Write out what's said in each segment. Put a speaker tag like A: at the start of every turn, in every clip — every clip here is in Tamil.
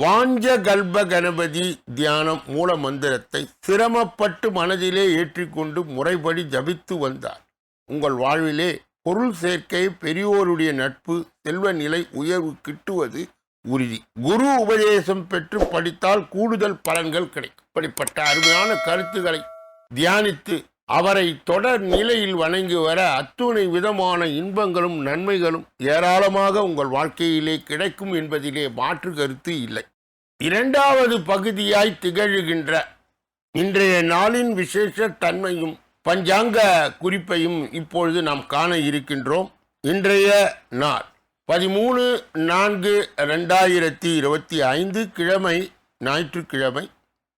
A: வாஞ்ச கல்ப கணபதி தியானம் மூல மந்திரத்தை சிரமப்பட்டு மனதிலே ஏற்றிக்கொண்டு முறைப்படி ஜபித்து வந்தார். உங்கள் வாழ்விலே பொருள் சேர்க்கை பெரியோருடைய நட்பு செல்வ நிலை உயர்வு கிட்டுவது உறுதி. குரு உபதேசம் பெற்று படித்தால் கூடுதல் பலன்கள் கிடைக்கும். இப்படிப்பட்ட அருமையான கருத்துக்களை தியானித்து அவரை தொடர் நிலையில் வணங்கி வர அத்துணை விதமான இன்பங்களும் நன்மைகளும் ஏராளமாக உங்கள் வாழ்க்கையிலே கிடைக்கும் என்பதிலே மாற்று கருத்து இல்லை. இரண்டாவது பகுதியாய் திகழ்கின்ற இன்றைய நாளின் விசேஷ தன்மையும் பஞ்சாங்க குறிப்பையும் இப்பொழுது நாம் காண இருக்கின்றோம். இன்றைய நாள் பதிமூணு நான்கு ரெண்டாயிரத்தி இருபத்தி ஐந்து கிழமை ஞாயிற்றுக்கிழமை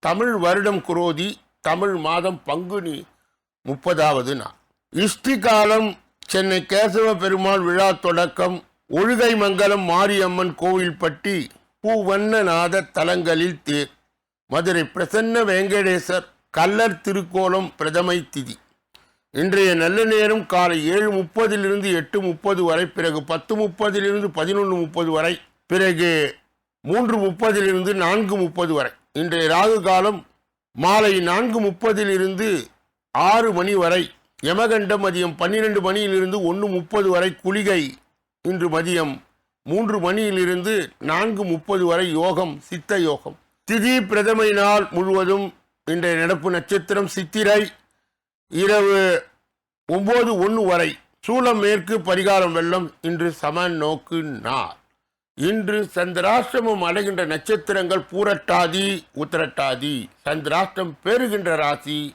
A: தமிழ் வருடம் குரோதி தமிழ் மாதம் பங்குனி முப்பதாவது நாள். இஷ்டி காலம் சென்னை கேசவ பெருமாள் விழா தொடக்கம். ஒழுகை மங்கலம் மாரியம்மன் கோவில்பட்டி பூவண்ணநாத தலங்களில் தேர் மதுரை பிரசன்ன வெங்கடேசர் கல்லர் திருக்கோலம் பிரதமை திதி. இன்றைய நல்ல நேரம் காலை ஏழு முப்பதிலிருந்து எட்டு முப்பது வரை பிறகு பத்து முப்பதிலிருந்து பதினொன்று முப்பது வரை பிறகு மூன்று முப்பதிலிருந்து நான்கு முப்பது வரை. இன்றைய ராகு காலம் மாலை நான்கு முப்பதிலிருந்து ஆறு மணி வரை யமகண்டம் மதியம் பன்னிரெண்டு மணியிலிருந்து ஒன்று முப்பது வரை குளிகை இன்று மதியம் மூன்று மணியிலிருந்து நான்கு முப்பது வரை யோகம் சித்த யோகம். திதி பிரதமை நாள் முழுவதும் இன்றைய நடப்பு நட்சத்திரம் சித்திரை இரவு ஒன்பது ஒன்று வரை சூலம் மேற்கு பரிகாரம் வெள்ளம் இன்று சம நோக்கு நாள். இன்று சந்திராஷ்டிரமம் அடைகின்ற நட்சத்திரங்கள் பூரட்டாதி உத்திரட்டாதி. சந்திராஷ்டிரம் பெறுகின்ற ராசி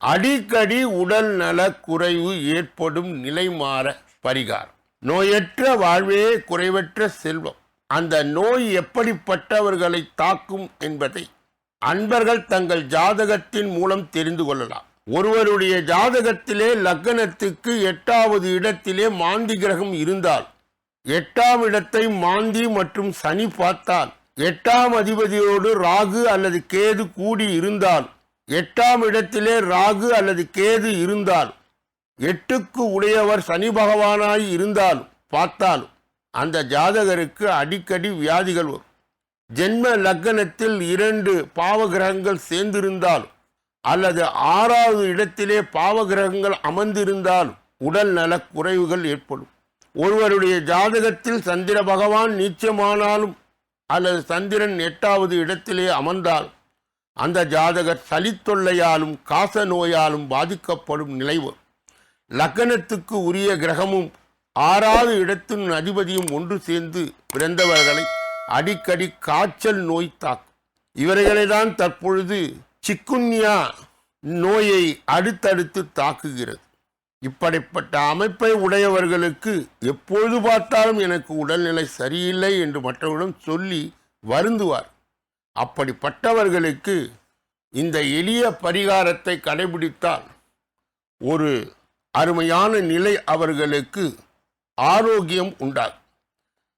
A: அடிக்கடி உடல் நல குறைவு ஏற்படும் நிலை மாற பரிகாரம். நோயற்ற வாழ்வே குறைவற்ற செல்வம். அந்த நோய் எப்படிப்பட்டவர்களை தாக்கும் என்பதை அன்பர்கள் தங்கள் ஜாதகத்தின் மூலம் தெரிந்து கொள்ளலாம். ஒருவருடைய ஜாதகத்திலே லக்னத்துக்கு எட்டாவது இடத்திலே மாந்தி கிரகம் இருந்தால் எட்டாம் இடத்தை மாந்தி மற்றும் சனி பார்த்தால் எட்டாம் அதிபதியோடு ராகு அல்லது கேது கூடி இருந்தால் எட்டாம் இடத்திலே ராகு அல்லது கேது இருந்தால் எட்டுக்கு உடையவர் சனி பகவானாய் இருந்தால் பார்த்தாலும் அந்த ஜாதகருக்கு அடிக்கடி வியாதிகள் வரும். ஜென்ம லக்னத்தில் இரண்டு பாவகிரகங்கள் சேர்ந்திருந்தாலும் அல்லது ஆறாவது இடத்திலே பாவகிரகங்கள் அமர்ந்திருந்தால் உடல் நலக் குறைவுகள் ஏற்படும். ஒருவருடைய ஜாதகத்தில் சந்திர பகவான் நீச்சமானாலும் அல்லது சந்திரன் எட்டாவது இடத்திலே அமர்ந்தால் அந்த ஜாதகர் சளித்தொல்லையாலும் காச நோயாலும் பாதிக்கப்படும் நிலை வரும் உரிய கிரகமும் ஆறாவது இடத்தின் அதிபதியும் ஒன்று சேர்ந்து பிறந்தவர்களை அடிக்கடி காய்ச்சல் நோய் தாக்கும். இவர்களை தான் தற்பொழுது சிக்குன்யா நோயை அடுத்தடுத்து தாக்குகிறது. இப்படிப்பட்ட அமைப்பை உடையவர்களுக்கு எப்பொழுது பார்த்தாலும் எனக்கு உடல்நிலை சரியில்லை என்று மற்றவரிடம் சொல்லி வருந்துவார். அப்படிப்பட்டவர்களுக்கு இந்த எளிய பரிகாரத்தை கடைபிடித்தால் ஒரு அருமையான நிலை அவர்களுக்கு ஆரோக்கியம் உண்டாகும்.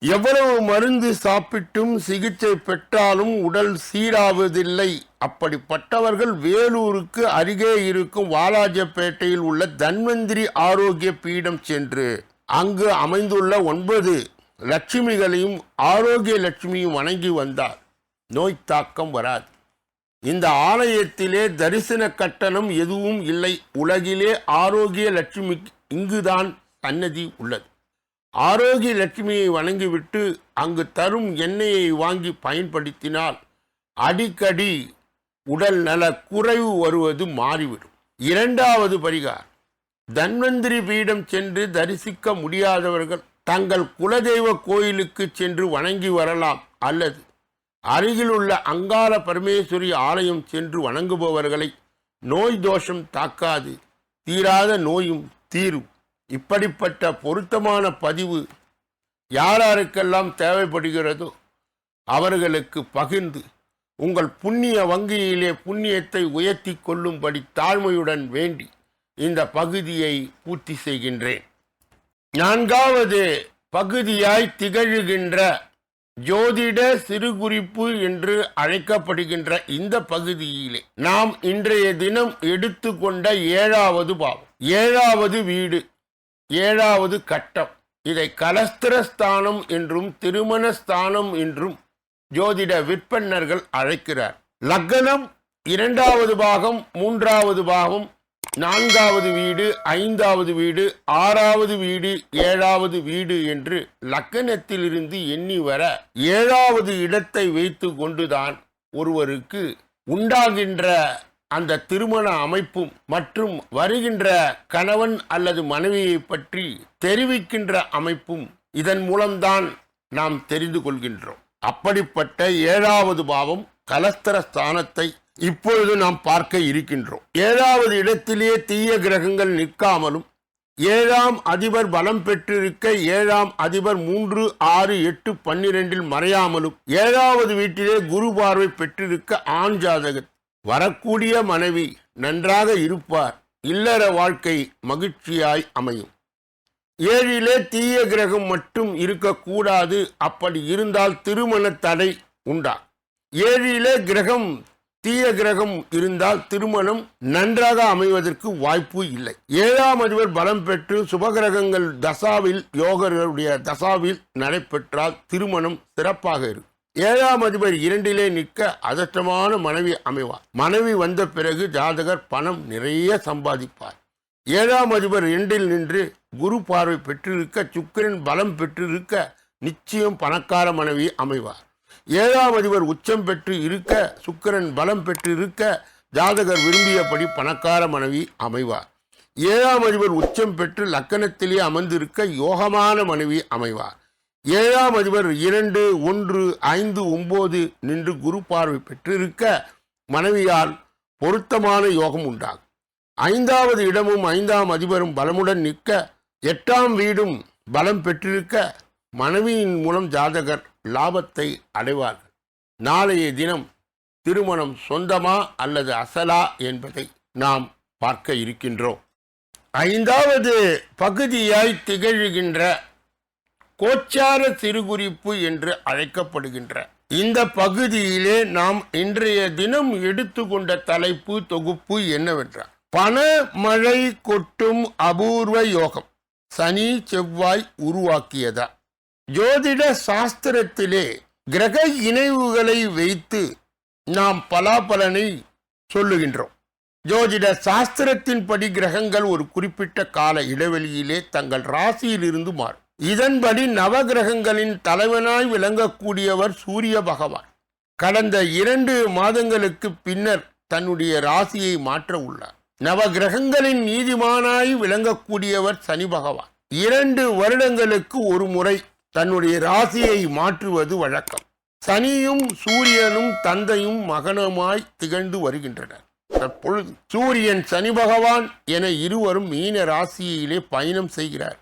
A: எவ்வளவு மருந்து சாப்பிட்டும் சிகிச்சை பெற்றாலும் உடல் சீராவதில்லை. அப்படிப்பட்டவர்கள் வேலூருக்கு அருகே இருக்கும் வாலாஜப்பேட்டையில் உள்ள தன்வந்திரி ஆரோக்கிய பீடம் சென்று அங்கு அமைந்துள்ள ஒன்பது லட்சுமிகளையும் ஆரோக்கிய லட்சுமியும் வணங்கி வந்தார். நோய் தாக்கம் வராது. இந்த ஆலயத்திலே தரிசன கட்டணம் எதுவும் இல்லை. உலகிலே ஆரோக்கிய லட்சுமி இங்குதான் சன்னதி உள்ளது. ஆரோக்கிய லட்சுமியை வணங்கிவிட்டு அங்கு தரும் எண்ணெயை வாங்கி பயன்படுத்தினால் அடிக்கடி உடல் நல குறைவு வருவது மாறிவிடும். இரண்டாவது பரிகாரம். தன்வந்திரி பீடம் சென்று தரிசிக்க முடியாதவர்கள் தங்கள் குலதெய்வ கோயிலுக்கு சென்று வணங்கி வரலாம் அல்லது அருகிலுள்ள அங்கார பரமேஸ்வரி ஆலயம் சென்று வணங்குபவர்களை நோய் தோஷம் தாக்காது தீராத நோயும் தீரும். இப்படிப்பட்ட பொருத்தமான பதிவு யாராருக்கெல்லாம் தேவைப்படுகிறதோ அவர்களுக்கு பகிர்ந்து உங்கள் புண்ணிய வங்கியிலே புண்ணியத்தை உயர்த்தி கொள்ளும்படி தாழ்மையுடன் வேண்டி இந்த பகுதியை பூர்த்தி செய்கின்றேன். நான்காவது பகுதியாய் திகழ்கின்ற ஜோதிட சிறுகுறிப்பு என்று அழைக்கப்படுகின்ற இந்த பகுதியிலே நாம் இன்றைய தினம் எடுத்துக்கொண்ட ஏழாவது பாவம். ஏழாவது வீடு ஏழாவது கட்டம். இதை கலஸ்திரஸ்தானம் என்றும் திருமண ஸ்தானம் என்றும் ஜோதிட விற்பன்னர்கள் அழைக்கிறார். லக்னம் இரண்டாவது பாகம் மூன்றாவது பாகம் நான்காவது வீடு ஐந்தாவது வீடு ஆறாவது வீடு ஏழாவது வீடு என்று லக்கணத்திலிருந்து எண்ணி வர ஏழாவது இடத்தை வைத்து கொண்டுதான் ஒருவருக்கு உண்டாகின்ற அந்த திருமண அமைப்பும் மற்றும் வருகின்ற கணவன் அல்லது மனைவியை பற்றி தெரிவிக்கின்ற அமைப்பும் இதன் மூலம்தான் நாம் தெரிந்து கொள்கின்றோம். அப்படிப்பட்ட ஏழாவது பாவம் கலஸ்தர ஸ்தானத்தை இப்பொழுது நாம் பார்க்க இருக்கின்றோம். ஏழாவது இடத்திலேயே தீய கிரகங்கள் நிற்காமலும் ஏழாம் அதிபர் பலம் பெற்றிருக்க ஏழாம் அதிபர் மூன்று ஆறு எட்டு பன்னிரெண்டில் மறையாமலும் ஏழாவது வீட்டிலே குரு பார்வை பெற்றிருக்க ஆண் ஜாதகர் வரக்கூடிய மனைவி நன்றாக இருப்பார். இல்லற வாழ்க்கை மகிழ்ச்சியாய் அமையும். ஏழிலே தீய கிரகம் மட்டும் இருக்கக்கூடாது. அப்படி இருந்தால் திருமண தடை உண்டா? ஏழிலே கிரகம் தீய கிரகம் இருந்தால் திருமணம் நன்றாக அமைவதற்கு வாய்ப்பு இல்லை. ஏழாம் அதிபர் பலம் பெற்று சுபகிரகங்கள் தசாவில் யோகர்களுடைய தசாவில் நடைபெற்றால் திருமணம் சிறப்பாக இருக்கும். ஏழாம் அதிபர் இரண்டிலே நிற்க அதற்றமான மனைவி அமைவார். மனைவி வந்த பிறகு ஜாதகர் பணம் நிறைய சம்பாதிப்பார். ஏழாம் அதிபர் இரண்டில் நின்று குரு பார்வை பெற்றிருக்க சுக்கரன் பலம் பெற்றிருக்க நிச்சயம் பணக்கார மனைவி அமைவார். ஏழாம் அதிபர் உச்சம் பெற்று இருக்க சுக்கிரன் பலம் பெற்று இருக்க ஜாதகர் விரும்பியபடி பணக்கார மனைவி அமைவார். ஏழாம் அதிபர் உச்சம் பெற்று லக்கணத்திலே அமர்ந்திருக்க யோகமான மனைவி அமைவார். ஏழாம் அதிபர் இரண்டு ஒன்று ஐந்து ஒன்பது நின்று குரு பார்வை பெற்றிருக்க மனைவியால் பொருத்தமான யோகம் உண்டாகும். ஐந்தாவது இடமும் ஐந்தாம் அதிபரும் பலமுடன் நிற்க எட்டாம் வீடும் பலம் பெற்றிருக்க மனைவியின் மூலம் ஜாதகர் லாபத்தை அடைவார்கள். நாளைய தினம் திருமணம் சொந்தமா அல்லது அசலா என்பதை நாம் பார்க்க இருக்கின்றோம். ஐந்தாவது பகுதியாய் திகழ்கின்ற கோச்சார சிறுகுறிப்பு என்று அழைக்கப்படுகின்ற இந்த பகுதியிலே நாம் இன்றைய தினம் எடுத்துக்கொண்ட தலைப்பு தொகுப்பு என்னவென்றால் பண மழை கொட்டும் அபூர்வ யோகம் சனி செவ்வாய் உருவாக்கியதா? ஜோதிட சாஸ்திரத்திலே கிரக இணைவுகளை வைத்து நாம் பலாபலனை சொல்லுகின்றோம். ஜோதிட சாஸ்திரத்தின்படி கிரகங்கள் ஒரு குறிப்பிட்ட கால இடைவெளியிலே தங்கள் ராசியிலிருந்து மாறும். இதன்படி நவகிரகங்களின் தலைவனாய் விளங்கக்கூடியவர் சூரிய பகவான். கடந்த இரண்டு மாதங்களுக்கு பின்னர் தன்னுடைய ராசியை மாற்ற உள்ளார். நவகிரகங்களின் நீதிமானாய் விளங்கக்கூடியவர் சனி பகவான். இரண்டு வருடங்களுக்கு ஒரு முறை தன்னுடைய ராசியை மாற்றுவது வழக்கம். சனியும் சூரியனும் தந்தையும் மகனுமாய் திகழ்ந்து வருகின்றனர். தற்பொழுது சூரியன் சனி பகவான் என இருவரும் மீன ராசியிலே பயணம் செய்கிறார்.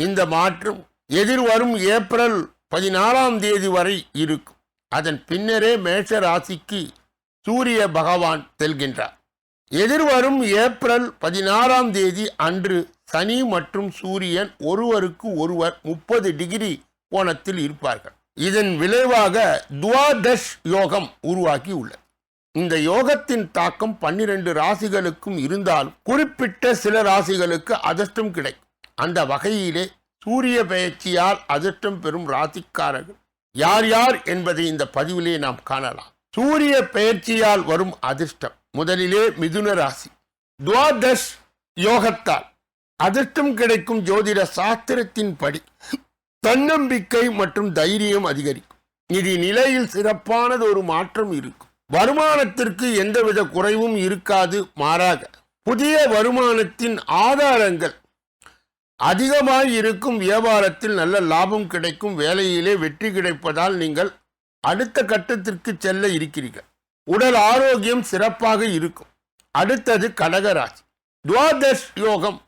A: இந்த மாற்றம் எதிர்வரும் ஏப்ரல் பதினாலாம் தேதி வரை இருக்கும். அதன் பின்னரே மேஷ ராசிக்கு சூரிய பகவான் செல்கின்றார். எதிர்வரும் ஏப்ரல் பதினாறாம் தேதி அன்று சனி மற்றும் சூரியன் ஒருவருக்கு ஒருவர் முப்பது டிகிரி கோணத்தில் இருப்பார்கள். இதன் விளைவாக துவாதஷ் யோகம் உருவாக்கி உள்ளது இந்த யோகத்தின் தாக்கம் பன்னிரண்டு ராசிகளுக்கும் இருந்தால் குறிப்பிட்ட சில ராசிகளுக்கு அதிர்ஷ்டம் கிடைக்கும். அந்த வகையிலே சூரிய பயிற்சியால் அதிர்ஷ்டம் பெறும் ராசிக்காரர்கள் யார் யார் என்பதை இந்த பதிவிலே நாம் காணலாம். சூரிய பயிற்சியால் வரும் அதிர்ஷ்டம் முதலிலே மிதுன ராசி. துவாதஷ் யோகத்தால் அதிர்ஷ்டம் கிடைக்கும் ஜோதிட சாஸ்திரத்தின் படி தன்னம்பிக்கை மற்றும் தைரியம் அதிகரிக்கும். நிதி நிலையில் சிறப்பானது ஒரு மாற்றம் இருக்கும். வருமானத்திற்கு எந்தவித குறைவும் இருக்காது மாறாக புதிய வருமானத்தின் ஆதாரங்கள் அதிகமாக இருக்கும் வியாபாரத்தில் நல்ல லாபம் கிடைக்கும். வேலையிலே வெற்றி கிடைப்பதால் நீங்கள் அடுத்த கட்டத்திற்கு செல்ல இருக்கிறீர்கள். உடல் ஆரோக்கியம் சிறப்பாக இருக்கும். அடுத்தது கடகராசி. துவாதஷ் யோகம்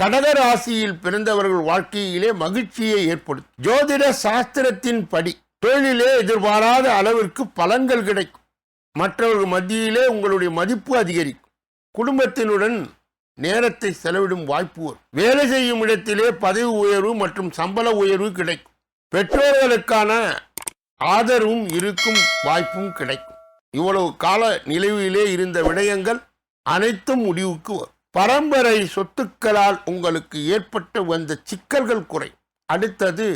A: கடகராசியில் பிறந்தவர்கள் வாழ்க்கையிலே மகிழ்ச்சியை ஏற்படுத்தும். ஜோதிட சாஸ்திரத்தின் படி தொழிலே எதிர்பாராத அளவிற்கு பலன்கள் கிடைக்கும். மற்றவர்கள் மத்தியிலே உங்களுடைய மதிப்பு அதிகரிக்கும். குடும்பத்தினுடன் நேரத்தை செலவிடும் வாய்ப்பு வரும். வேலை செய்யும் இடத்திலே பதவி உயர்வு மற்றும் சம்பள உயர்வு கிடைக்கும். பெற்றோர்களுக்கான ஆதரவும் இருக்கும் வாய்ப்பும் கிடைக்கும். இவ்வளவு கால நிலவிலே இருந்த விடயங்கள் அனைத்தும் முடிவுக்கு வரும். பரம்பரை சொத்துக்களால் உங்களுக்கு ஏற்பட்டு வந்த சிக்கல்கள் குறை. அடுத்தது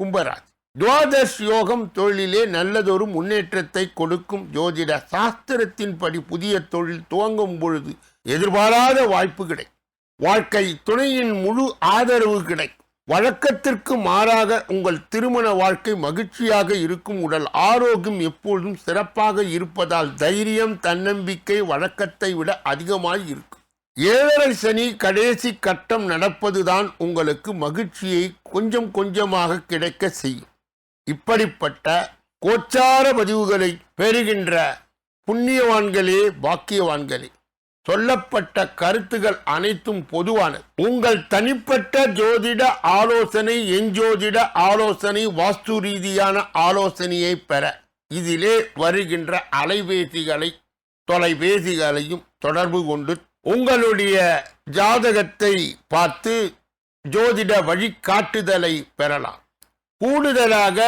A: கும்பராஜ். துவாதஷ் யோகம் தொழிலிலே நல்லதொரு முன்னேற்றத்தை கொடுக்கும் ஜோதிட சாஸ்திரத்தின்படி புதிய தொழில் துவங்கும் பொழுது எதிர்பாராத வாய்ப்பு கிடைக்கும். வாழ்க்கை துணையின் முழு ஆதரவு கிடைக்கும். வழக்கத்திற்கு மாறாக உங்கள் திருமண வாழ்க்கை மகிழ்ச்சியாக இருக்கும் உடல் ஆரோக்கியம் எப்பொழுதும் சிறப்பாக இருப்பதால் தைரியம் தன்னம்பிக்கை வழக்கத்தை விட அதிகமாய் இருக்கும். ஏழரை சனி கடைசி கட்டம் நடப்பதுதான் உங்களுக்கு மகிழ்ச்சியை கொஞ்சம் கொஞ்சமாக கிடைக்க செய்யும். இப்படிப்பட்ட கோச்சார பதிவுகளை பெறுகின்ற புண்ணியவான்களே பாக்கியவான்களே சொல்லப்பட்ட கருத்துகள் அனைத்தும் பொதுவானது. உங்கள் தனிப்பட்ட ஜோதிட ஆலோசனை எஞ்சோதிட ஆலோசனை வாஸ்து ரீதியான ஆலோசனையை பெற இதிலே வருகின்ற அலைபேசிகளை தொலைபேசிகளையும் தொடர்பு கொண்டு உங்களுடைய ஜாதகத்தை பார்த்து ஜோதிட வழிகாட்டுதலை பெறலாம். கூடுதலாக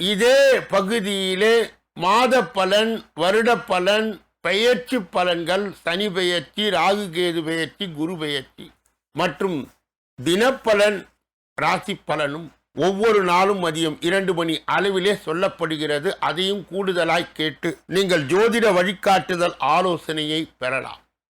A: இதே பகுதியிலே மாத பலன் வருட பலன் பெயர்ச்சி பலன்கள் சனி பெயர்ச்சி ராகு கேது பெயர்ச்சி குரு பெயர்ச்சி மற்றும் தினப்பலன் ராசி பலனும் ஒவ்வொரு நாளும் மதியம் இரண்டு மணி அளவிலே சொல்லப்படுகிறது. அதையும் கூடுதலாய் கேட்டு நீங்கள் ஜோதிட வழிகாட்டுதல் ஆலோசனையை பெறலாம்.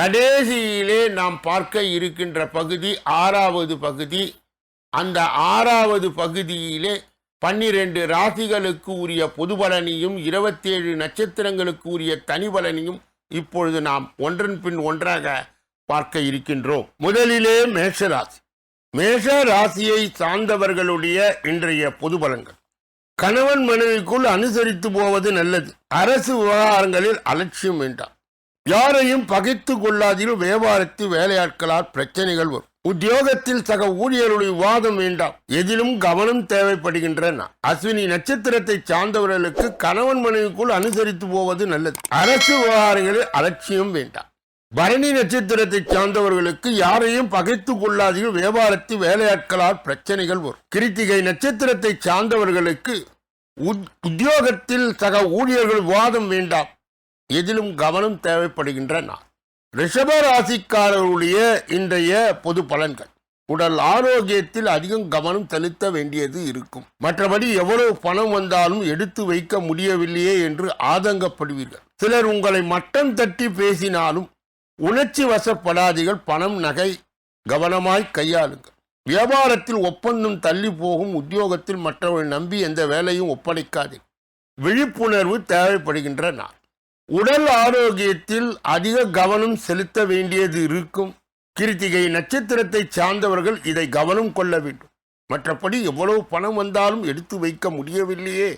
A: கடைசியிலே நாம் பார்க்க இருக்கின்ற பகுதி ஆறாவது பகுதி. அந்த ஆறாவது பகுதியிலே பன்னிரண்டு ராசிகளுக்கு உரிய பொதுபலனையும் இருபத்தேழு நட்சத்திரங்களுக்கு உரிய தனிபலனையும் இப்பொழுது நாம் ஒன்றன் பின் ஒன்றாக பார்க்க இருக்கின்றோம். முதலிலே மேஷராசி. மேஷ ராசியை சார்ந்தவர்களுடைய இன்றைய பொது பலன்கள் கணவன் மனைவிக்குள் அனுசரித்து போவது நல்லது. அரசு விவகாரங்களில் அலட்சியம் வேண்டாம். யாரையும் பகைத்து கொள்ளாதிலும் வியாபாரத்து வேலையாட்களால் பிரச்சனைகள் வரும். உத்தியோகத்தில் சக ஊழியருடைய விவாதம் வேண்டாம். எதிலும் கவனம் தேவைப்படுகின்றன. அஸ்வினி நட்சத்திரத்தை சார்ந்தவர்களுக்கு கணவன் மனைவிக்குள் அனுசரித்து போவது நல்லது. அரசு விவகாரங்களில் அலட்சியம் வேண்டாம். பரணி நட்சத்திரத்தை சார்ந்தவர்களுக்கு யாரையும் பகைத்து கொள்ளாதீர்கள் வியாபாரத்து வேலையாட்களால் பிரச்சனைகள் வரும். கிருத்திகை நட்சத்திரத்தை சார்ந்தவர்களுக்கு உத்- உத்தியோகத்தில் சக ஊழியர்கள் விவாதம் வேண்டாம். எதிலும் கவனம் தேவைப்படுகின்ற நாள். ரிஷப ராசிக்காரர்களுடைய இன்றைய பொது பலன்கள். உடல் ஆரோக்கியத்தில் அதிகம் கவனம் செலுத்த வேண்டியது இருக்கும். மற்றபடி எவ்வளவு பணம் வந்தாலும் எடுத்து வைக்க முடியவில்லையே என்று ஆதங்கப்படுவீர்கள். சிலர் உங்களை மட்டம் தட்டி பேசினாலும் உணர்ச்சி வசப்படாதீர்கள். பணம் நகை கவனமாய் கையாளுங்கள். வியாபாரத்தில் ஒப்பந்தம் தள்ளி போகும் உத்தியோகத்தில் மற்றவர்கள் நம்பி எந்த வேலையும் ஒப்படைக்காதீர்கள். விழிப்புணர்வு தேவைப்படுகின்ற நாள். உடல் ஆரோக்கியத்தில் அதிக கவனம் செலுத்த வேண்டியது இருக்கும். கிருத்திகை நட்சத்திரத்தை சார்ந்தவர்கள் இதை கவனம் கொள்ள வேண்டும். மற்றபடி எவ்வளவு பணம் வந்தாலும் எடுத்து வைக்க முடியவில்லையே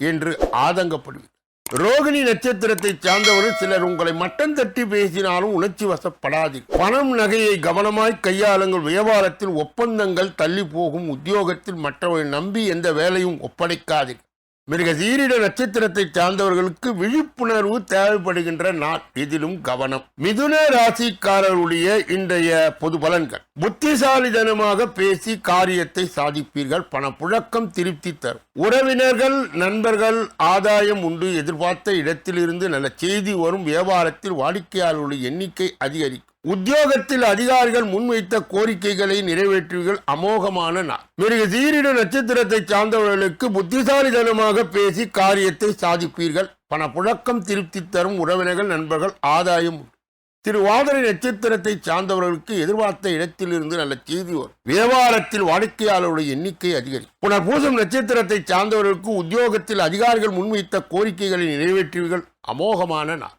A: என்று ஆதங்கப்படுவீர்கள். ரோகிணி நட்சத்திரத்தை சார்ந்தவர்கள் சிலர் உங்களை மட்டம் தட்டி பேசினாலும் உணர்ச்சி வசப்படாது பணம் நகையை கவனமாய் கையாளுங்கள். வியாபாரத்தில் ஒப்பந்தங்கள் தள்ளி போகும் உத்தியோகத்தில் மற்றவரை நம்பி எந்த வேலையும் ஒப்படைக்காதீர்கள். மிருக சீரிட நட்சத்திரத்தை சார்ந்தவர்களுக்கு விழிப்புணர்வு தேவைப்படுகின்ற நாள். இதிலும் கவனம். மிதுன ராசிக்காரருடைய இன்றைய பொது பலன்கள். புத்திசாலிதனமாக பேசி காரியத்தை சாதிப்பீர்கள். பணப்புழக்கம் திருப்தி தரும். உறவினர்கள் நண்பர்கள் ஆதாயம் உண்டு. எதிர்பார்த்த இடத்திலிருந்து நல்ல செய்தி வரும். வியாபாரத்தில் வாடிக்கையாளர்களுடைய எண்ணிக்கை அதிகரிக்கும். உத்தியோகத்தில் அதிகாரிகள் முன்வைத்த கோரிக்கைகளை நிறைவேற்றுவீர்கள். அமோகமான நாள். மிருக சீரிட நட்சத்திரத்தை சார்ந்தவர்களுக்கு புத்திசாலிதனமாக பேசி காரியத்தை சாதிப்பீர்கள். பணப்புழக்கம் திருப்தி தரும் உறவினர்கள் நண்பர்கள் ஆதாயம் உண்டு. திருவாதிரை நட்சத்திரத்தை சார்ந்தவர்களுக்கு எதிர்பார்த்த இடத்திலிருந்து நல்ல செய்தி வரும். வியாபாரத்தில் வாடிக்கையாளருடைய எண்ணிக்கை அதிகரிக்கும். புனர்பூசம் நட்சத்திரத்தை சார்ந்தவர்களுக்கு உத்தியோகத்தில் அதிகாரிகள் முன்வைத்த கோரிக்கைகளை நிறைவேற்றுவீர்கள். அமோகமான நாள்.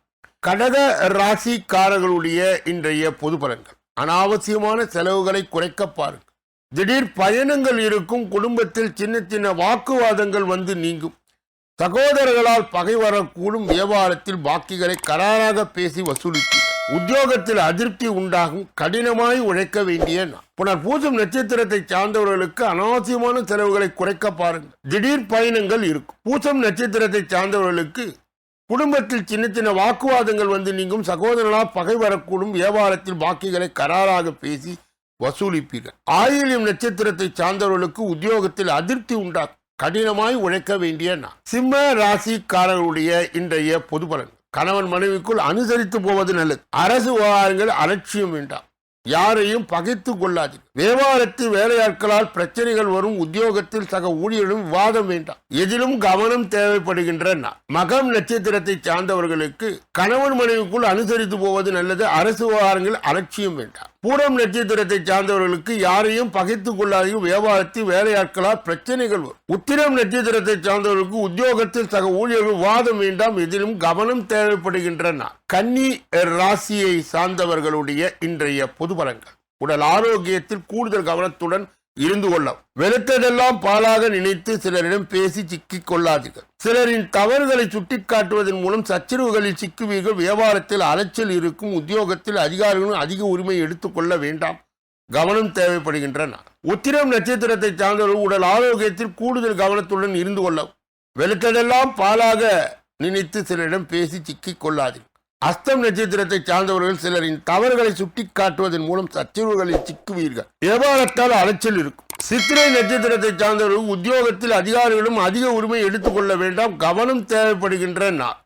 A: கடக ராசிக்காரர்களுடைய இன்றைய பொது பலன்கள் அனாவசியமான செலவுகளை குறைக்க பாருங்கள். திடீர் பயணங்கள் இருக்கும் குடும்பத்தில் சின்ன சின்ன வாக்குவாதங்கள் வந்து நீங்கும். சகோதரர்களால் பகை வரக்கூடும் வியாபாரத்தில் பாக்கிகளை கராராக பேசி வசூலித்து உத்தியோகத்தில் அதிருப்தி உண்டாகும் கடினமாய் உழைக்க வேண்டிய நான் புனர் பூசும் நட்சத்திரத்தை சார்ந்தவர்களுக்கு அனாவசியமான செலவுகளை குறைக்க பாருங்கள். திடீர் பயணங்கள் இருக்கும். பூசம் நட்சத்திரத்தை சார்ந்தவர்களுக்கு குடும்பத்தில் சின்ன சின்ன வாக்குவாதங்கள் வந்து நீங்கும். சகோதரர்களால் பகை வரக்கூடும். வியாபாரத்தில் பாக்கிகளை கராராக பேசி வசூலிப்பீர்கள். ஆயிரம் நட்சத்திரத்தை சார்ந்தவர்களுக்கு உத்தியோகத்தில் அதிருப்தி உண்டாகும். கடினமாய் உழைக்க வேண்டிய நான் சிம்ம ராசிக்காரர்களுடைய இன்றைய பொது பலன் கணவன் மனைவிக்குள் அனுசரித்து போவது நல்லது. அரசு விவகாரங்கள் அலட்சியம் வேண்டாம். யாரையும் பகைத்து கொள்ளாதீர்கள் வியாபாரத்தில் வேலையாட்களால் பிரச்சனைகள் வரும் உத்தியோகத்தில் சக ஊழியர்களும் விவாதம் வேண்டாம். எதிலும் கவனம் தேவைப்படுகின்ற மகம் நட்சத்திரத்தை சார்ந்தவர்களுக்கு கணவன் மனைவிக்குள் அனுசரித்து போவது நல்லது. அரசு விவகாரங்கள் அலட்சியம் வேண்டாம். பூரம் நட்சத்திரத்தை சார்ந்தவர்களுக்கு யாரையும் பகைத்து கொள்ளாதையும் வியாபாரத்தில் வேலையாட்களால் பிரச்சனைகள் வரும். உத்திரம் நட்சத்திரத்தை சார்ந்தவர்களுக்கு உத்தியோகத்தில் சக ஊழியர்கள் வாதம் வேண்டாம் எதிலும் கவனம் தேவைப்படுகின்றன. கன்னி ராசியை சார்ந்தவர்களுடைய இன்றைய பொது பலன்கள். உடல் ஆரோக்கியத்தில் கூடுதல் கவனத்துடன் இருந்து கொள்ள வெளுத்ததெல்லாம் பாலாக நினைத்து சிலரிடம் பேசி சிக்கிக் கொள்ளாதீர்கள் சிலரின் தவறுகளை சுட்டிக்காட்டுவதன் மூலம் சச்சரவுகளில் சிக்குவீர்கள். வியாபாரத்தில் அலைச்சல் இருக்கும். உத்தியோகத்தில் அதிகாரிகளும் அதிக உரிமை எடுத்துக்கொள்ள வேண்டாம். கவனம் தேவைப்படுகின்றன. உத்திரம் நட்சத்திரத்தை சார்ந்தவர்கள் உடல் ஆரோக்கியத்தில் கூடுதல் கவனத்துடன் இருந்து கொள்ள வெளுத்ததெல்லாம் பாலாக நினைத்து சிலரிடம் பேசி சிக்கிக் கொள்ளாதீர்கள் அஸ்தம் நட்சத்திரத்தை சார்ந்தவர்கள் சிலரின் தவறுகளை சுட்டிக்காட்டுவதன் மூலம் சச்சரவுகளில் சிக்குவீர்கள். வியாபாரத்தால் அலைச்சல் இருக்கும். சித்திரை நட்சத்திரத்தை சார்ந்தவர்கள் உத்தியோகத்தில் அதிகாரிகளும் அதிக உரிமை எடுத்துக்கொள்ள வேண்டாம். கவனம் தேவைப்படுகின்ற நாள்.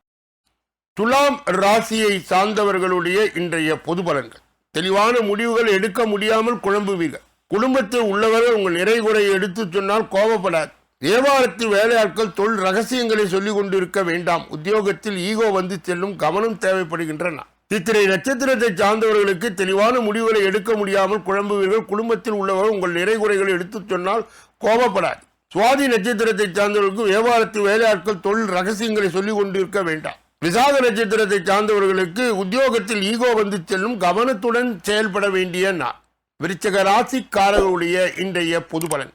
A: துலாம் ராசியை சார்ந்தவர்களுடைய இன்றைய பொது பலன்கள். தெளிவான முடிவுகள் எடுக்க முடியாமல் குழம்புவீர்கள். குடும்பத்தில் உள்ளவர்கள் உங்கள் நிறை குறையை சொன்னால் கோபப்படாது வியாபாரத்தில் வேலையாட்கள் தொழில் ரகசியங்களை சொல்லிக் கொண்டிருக்க வேண்டாம். உத்தியோகத்தில் ஈகோ வந்து செல்லும் கவனம் தேவைப்படுகின்றன. சித்திரை நட்சத்திரத்தை சார்ந்தவர்களுக்கு தெளிவான முடிவுகளை எடுக்க முடியாமல் குழம்புவீர்கள். குடும்பத்தில் உள்ளவர்கள் உங்கள் நிறைகுறைகளை எடுத்துச் சொன்னால் கோபப்படாது. சுவாதி நட்சத்திரத்தை சார்ந்தவர்களுக்கு வியாபாரத்தில் வேலையாட்கள் தொழில் ரகசியங்களை சொல்லிக் கொண்டிருக்க வேண்டாம். விசாக நட்சத்திரத்தை சார்ந்தவர்களுக்கு உத்தியோகத்தில் ஈகோ வந்து செல்லும் கவனத்துடன் செயல்பட வேண்டிய நான் விருச்சக ராசிக்காரர்களுடைய இன்றைய பொது பலன்.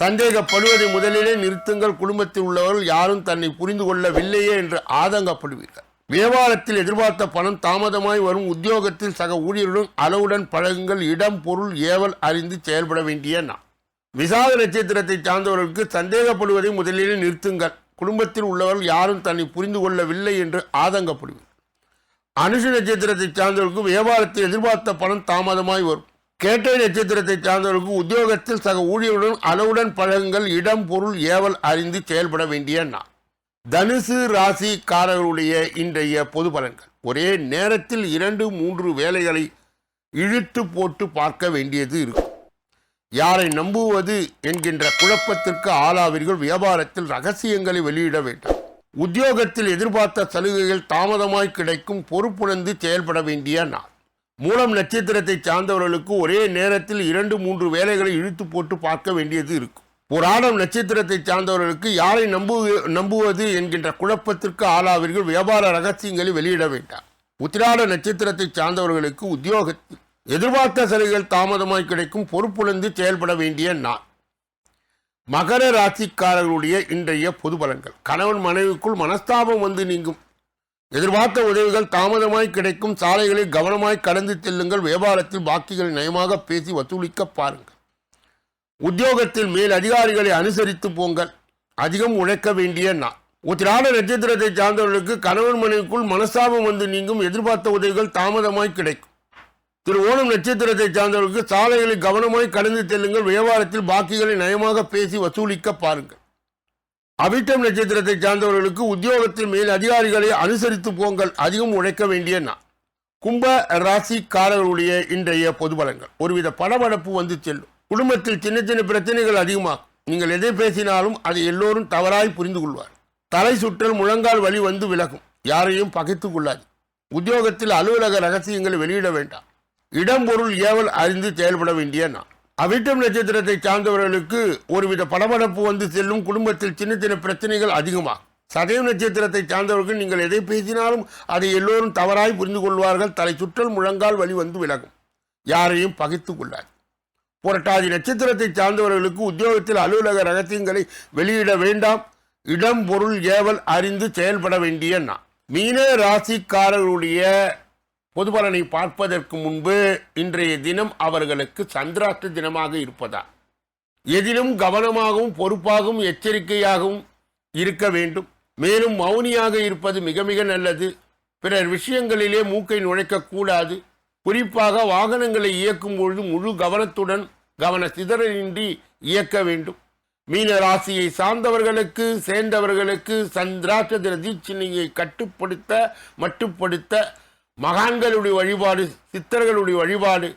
A: சந்தேகப்படுவதை முதலிலே நிறுத்துங்கள். குடும்பத்தில் உள்ளவர்கள் யாரும் தன்னை புரிந்து கொள்ளவில்லையே என்று ஆதங்கப்படுவீர்கள். வியாபாரத்தில் எதிர்பார்த்த பணம் தாமதமாய் வரும். உத்தியோகத்தில் சக ஊழியருடன் அளவுடன் பழகுங்கள். இடம் பொருள் ஏவல் அறிந்து செயல்பட வேண்டிய நான் விசாக நட்சத்திரத்தை சார்ந்தவர்களுக்கு சந்தேகப்படுவதை முதலிலே நிறுத்துங்கள். குடும்பத்தில் உள்ளவர்கள் யாரும் தன்னை புரிந்து கொள்ளவில்லை என்று ஆதங்கப்படுவீர்கள். அனுஷ நட்சத்திரத்தை சார்ந்தவர்களுக்கு வியாபாரத்தில் எதிர்பார்த்த பணம் தாமதமாய் வரும். கேட்டை நட்சத்திரத்தை சார்ந்தவர்களுக்கு உத்தியோகத்தில் சக ஊழியருடன் அளவுடன் பழகுங்கள் இடம் பொருள் ஏவல் அறிந்து செயல்பட வேண்டிய நாள். தனுசு ராசிக்காரர்களுடைய இன்றைய பொது பலன்கள். ஒரே நேரத்தில் இரண்டு மூன்று வேலைகளை இழுத்து போட்டு பார்க்க வேண்டியது இருக்கும். யாரை நம்புவது என்கின்ற குழப்பத்திற்கு ஆளாவீர்கள். வியாபாரத்தில் ரகசியங்களை வெளியிட வேண்டாம். உத்தியோகத்தில் எதிர்பார்த்த சலுகைகள் தாமதமாய் கிடைக்கும். பொறுப்புணர்ந்து செயல்பட வேண்டிய நாள். மூலம் நட்சத்திரத்தை சார்ந்தவர்களுக்கு ஒரே நேரத்தில் இரண்டு மூன்று வேலைகளை இழுத்து போட்டு பார்க்க வேண்டியது இருக்கும். புராணம் நட்சத்திரத்தை சார்ந்தவர்களுக்கு யாரை நம்பு நம்புவது என்கின்ற குழப்பத்திற்கு ஆளாவீர்கள் வியாபார ரகசியங்களை வெளியிட வேண்டாம். உத்திராட நட்சத்திரத்தை சார்ந்தவர்களுக்கு உத்தியோகத்தில் எதிர்பார்த்த சலுகைகள் தாமதமாய் கிடைக்கும் பொறுப்புணர்ந்து செயல்பட வேண்டிய நாள். மகர ராசிக்காரர்களுடைய இன்றைய பொது பலன்கள். கணவன் மனைவிக்குள் மனஸ்தாபம் வந்து நீங்கும். எதிர்பார்த்த உதவிகள் தாமதமாய் கிடைக்கும். சாலைகளை கவனமாய் கடந்து செல்லுங்கள். வியாபாரத்தில் பாக்கிகளை நயமாக பேசி வசூலிக்க பாருங்கள். உத்தியோகத்தில் மேல் அதிகாரிகளை அனுசரித்து போங்கள். அதிகம் உழைக்க வேண்டிய நான் உத்திராட நட்சத்திரத்தை சார்ந்தவர்களுக்கு கணவன் மனைவிக்குள் மனசாபம் வந்து நீங்கும். எதிர்பார்த்த உதவிகள் தாமதமாய் கிடைக்கும். திரு ஓணம் நட்சத்திரத்தை சார்ந்தவர்களுக்கு சாலைகளை கவனமாய் கடந்து செல்லுங்கள். வியாபாரத்தில் பாக்கிகளை நயமாக பேசி வசூலிக்க பாருங்கள். அவிட்டம் நட்சத்திரத்தை சார்ந்தவர்களுக்கு உத்தியோகத்தில் மேல் அதிகாரிகளை அனுசரித்து போங்கள். அதிகம் உழைக்க வேண்டிய நான் கும்ப ராசிக்காரர்களுடைய இன்றைய பொது பலங்கள் ஒருவித படபடப்பு வந்து செல்லும். குடும்பத்தில் சின்ன சின்ன பிரச்சனைகள் அதிகமாகும். நீங்கள் எதை பேசினாலும் அதை எல்லோரும் தவறாய் புரிந்து கொள்வார் தலை சுற்றல் முழங்கால் வலி வந்து விலகும். யாரையும் பகைத்துக் கொள்ளாது. உத்தியோகத்தில் அலுவலக ரகசியங்களை வெளியிட வேண்டாம். இடம் பொருள் ஏவல் அறிந்து செயல்பட வேண்டிய நான் அவிட்டம் நட்சத்திரத்தை சார்ந்தவர்களுக்கு ஒருவித படபடப்பு வந்து செல்லும். குடும்பத்தில் சின்ன சின்ன பிரச்சனைகள் அதிகமாகும் சதயம் நட்சத்திரத்தை சார்ந்தவர்கள் நீங்கள் எதை பேசினாலும் அதை எல்லோரும் தவறாய் புரிந்து கொள்வார்கள். தலை சுற்றல் முழங்கால் வழி வந்து விலகும். யாரையும் பகைத்து கொள்ளாது புரட்டாதி நட்சத்திரத்தை சார்ந்தவர்களுக்கு உத்தியோகத்தில் அலுவலக ரகசியங்களை வெளியிட வேண்டாம். இடம் பொருள் ஏவல் அறிந்து செயல்பட வேண்டிய நான் மீன ராசிக்காரர்களுடைய பொதுபலனை பார்ப்பதற்கு முன்பு இன்றைய தினம் அவர்களுக்கு சந்திராஷ்ட தினமாக இருப்பதா? எதிலும் கவனமாகவும் பொறுப்பாகவும் எச்சரிக்கையாகவும் இருக்க வேண்டும். மேலும் மௌனியாக இருப்பது மிக மிக நல்லது. பிறர் விஷயங்களிலே மூக்கை நுழைக்கக்கூடாது குறிப்பாக வாகனங்களை இயக்கும் பொழுது முழு கவனத்துடன் கவன சிதறலின்றி இயக்க வேண்டும். மீன ராசியை சார்ந்தவர்களுக்கு சேர்ந்தவர்களுக்கு சந்திராட்ச தின தீட்சினையை கட்டுப்படுத்த மட்டுப்படுத்த மகான்களுடைய வழிபாடு சித்தர்களுடைய வழிபாடு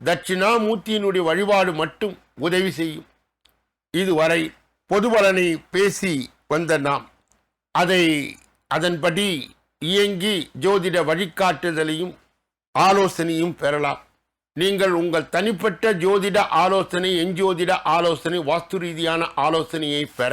A: தட்சிணாமூர்த்தியினுடைய வழிபாடு மட்டும் உதவி செய்யும். இதுவரை பொது பலனை பேசி வந்த நாம் அதை அதன்படி இயங்கி ஜோதிட வழிகாட்டுதலையும் ஆலோசனையும் பெறலாம். நீங்கள் உங்கள் தனிப்பட்ட ஜோதிட ஆலோசனை எஞ்சோதிட ஆலோசனை வாஸ்து ரீதியான ஆலோசனையை பெற